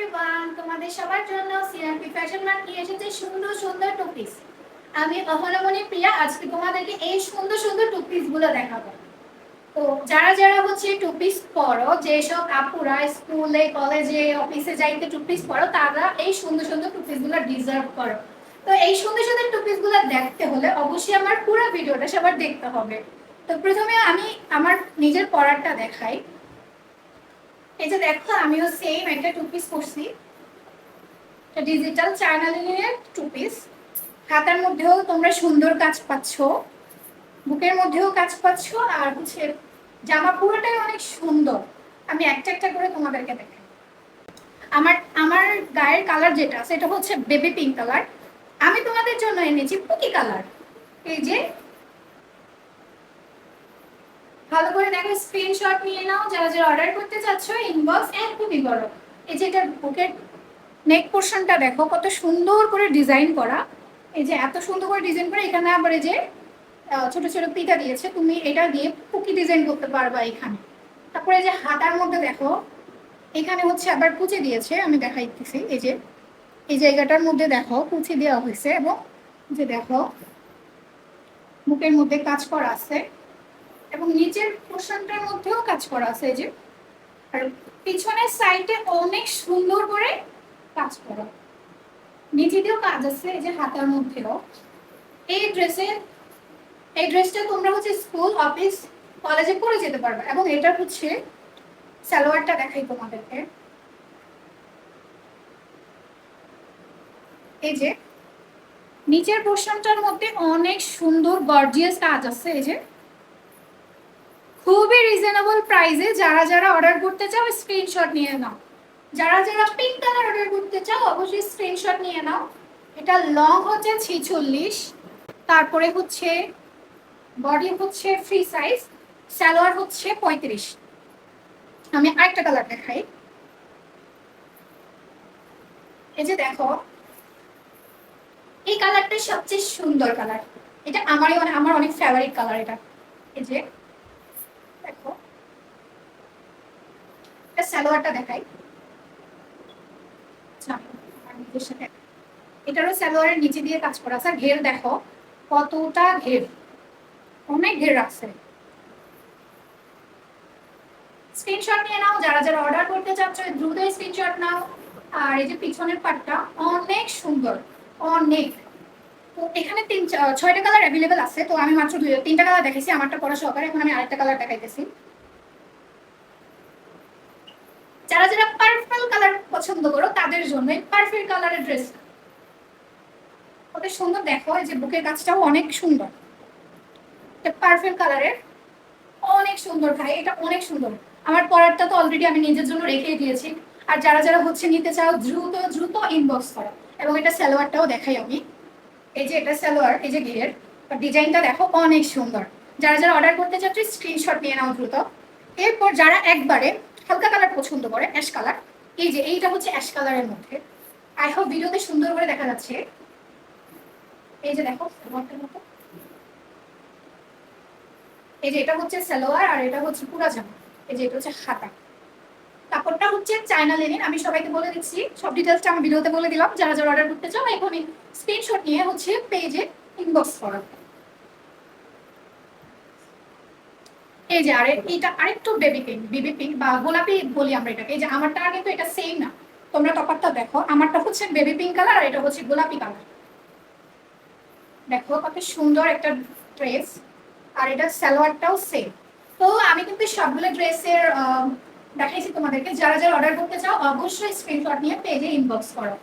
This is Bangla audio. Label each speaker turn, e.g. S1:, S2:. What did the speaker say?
S1: এভরিওয়ান তোমাদের সবার জন্য সিআরপি ফ্যাশন মার্ট নিয়ে এসেছে সুন্দর সুন্দর আমি প্রিয়া, আজকে তোমাদেরকে এই সুন্দর সুন্দরগুলো দেখাবো। তো যারা যারা হচ্ছে পরো, যেসব আপুরা স্কুলে কলেজে অফিসে যাইতে টু পিস পরো, তারা এই সুন্দর সুন্দর টু পিসগুলো ডিজার্ভ করো। তো এই সুন্দর সুন্দর টু পিসগুলো দেখতে হলে অবশ্যই আমার পুরো ভিডিওটা সবার দেখতে হবে। তো প্রথমে আমি আমার নিজের পড়ারটা দেখাই। এই যে দেখো, আমিও সেম একটা টু পিস করছি। ডিজিটাল চায়না লিনের টু পিস হাতার মধ্যেও তোমরা সুন্দর কাজ পাচ্ছ। বুকের মধ্যেও কাজ পাচ্ছ। আর হচ্ছে জামা পুরোটাই অনেক সুন্দর। আমি একটা একটা করে তোমাদেরকে দেখাই। আমার আমার গায়ের কালার যেটা, সেটা হচ্ছে বেবি পিঙ্ক কালার আমি তোমাদের জন্য এনেছি পুকি কালার এই যে ভালো করে দেখো স্ক্রিনশট নিয়ে নাও, যারা যারা অর্ডার করতে চাচ্ছ ইনবক্স এখনই করো এই যে এটা বুকের নেক পোর্শনটা দেখো, কত সুন্দর করে ডিজাইন করা। এই যে এত সুন্দর করে ডিজাইন করে, এখানে আবার এই যে ছোট ছোট পিতা দিয়েছে, তুমি এটা দিয়ে পুকি ডিজাইন করতে পারবা এখানে। তারপরে এই যে হাতার মধ্যে দেখো, এখানে হচ্ছে আবার কুচি দিয়েছে, আমি দেখাইতেছি, এই যে, এই জায়গাটার মধ্যে দেখো, কুচি দেওয়া হয়েছে এবং যে দেখো বুকের মধ্যে কাজ করা আছে। এবং নিচের পোর্শনটার মধ্যেও কাজ করা আছে এই যে। আর পিছনের সাইডে অনেক সুন্দর করে কাজ করা। নিচে দিয়েও কাজ আছে, এই যে হাতার মধ্যেও। এই ড্রেসের এই ড্রেসটা তোমরা হচ্ছে স্কুল অফিস কলেজে পরে যেতে পারবে। এবং এটা হচ্ছে সালোয়ারটা দেখাই তোমাদেরকে। এই যে, নিচের পোর্শনটার মধ্যে অনেক সুন্দর গর্জিয়াস কাজ আছে, এই যে। খুবই রিজনেবল প্রাইসে যারা যারা অর্ডার করতে চাও স্ক্রিনশট নিয়ে নাও। যারা যারা পিঙ্ক কালার অর্ডার করতে চাও, অবশ্যই স্ক্রিনশট নিয়ে নাও। এটা লং হচ্ছে ছিচল্লিশ। তারপরে হচ্ছে বডি হচ্ছে ফ্রি সাইজ সালোয়ার হচ্ছে পঁয়ত্রিশ। আমি আরেকটা কালার দেখাই। এই যে দেখো, এই কালারটা সবচেয়ে সুন্দর কালার এটা আমারই আমার অনেক ফেভারিট কালার এটা। এই যে দেখো সালোয়ারটা দেখাই। আচ্ছা, নিজের এটারও সালোয়ারের নিচে দিয়ে কাজ করা আর ঘের দেখো কতটা ঘের। অনেক ঘের আছে স্ক্রিনশট নিয়ে নাও যারা যারা অর্ডার করতে চাচ্ছ দ্রুত স্ক্রিনশট নাও। আর এই যে পিছনের পাটটা অনেক সুন্দর অনেক। তো এখানে তিন ছয়টা কালার অ্যাভেলেবেল আছে। তো আমি মাত্র দুই তিনটা কালার দেখেছি আমারটা পড়া সহকারে। এখন আমি আরেকটা কালার দেখাইতেছি। যারা যারা পার্পল কালার পছন্দ করো, তাদের জন্য পারফেক্ট কালারের ড্রেস কত সুন্দর দেখো, এই যে বুকের কাজটাও অনেক সুন্দর। পারফেক্ট কালারের অনেক সুন্দর ভাই, এটা অনেক সুন্দর। আমার পরারটা তো অলরেডি আমি নিজের জন্য রেখে দিয়েছি। আর যারা যারা হচ্ছে নিতে চাও, দ্রুত দ্রুত ইনবক্স করো। এবং এটা সালোয়ারটাও দেখাই আমি। এই যে এটা সালোয়ার, এই যে ঘের। ডিজাইনটা দেখো অনেক সুন্দর। যারা যারা অর্ডার করতে চাচ্ছ স্ক্রিনশট নিয়ে নাও দ্রুত। এরপর যারা একবারে হালকা কালার পছন্দ করে অ্যাশ কালার এই যে, এইটা হচ্ছে অ্যাশ কালারের মধ্যে। আই হোপ ভিডিওতে সুন্দর করে দেখা যাচ্ছে। এই যে দেখো মতো। এই যে, এটা হচ্ছে সালোয়ার আর এটা হচ্ছে পুরা জামা। এই যে, এটা হচ্ছে হাতা। কাপড়টা হচ্ছে চায়না লেনিন আমি সবাইকে বলে দিচ্ছি, সব ডিটেলসটা আমি ভিডিওতে বলে দিলাম। যারা যারা অর্ডার করতে চাও এখনই স্ক্রিনশট নিয়ে হচ্ছে পেজে ইনবক্স করো। এই যে আরে এটা আরেকটু বেবি পিঙ্ক বেবি পিঙ্ক বা গোলাপি বলি আমরা এটাকে। এই যে আমারটা কিন্তু এটা সেম না। তোমরা তফাৎটা দেখো, আমারটা হচ্ছে বেবি পিঙ্ক কালার আর এটা হচ্ছে গোলাপি কালার দেখো কত সুন্দর একটা ড্রেস আর এটা সালোয়ারটাও সেম তো আমি কিন্তু সবগুলো ড্রেসের দেখাইছি তোমাদেরকে। যারা যারা অর্ডার করতে চাও, অবশ্যই স্ক্রিনশট নিয়ে পেজে ইনবক্স করো।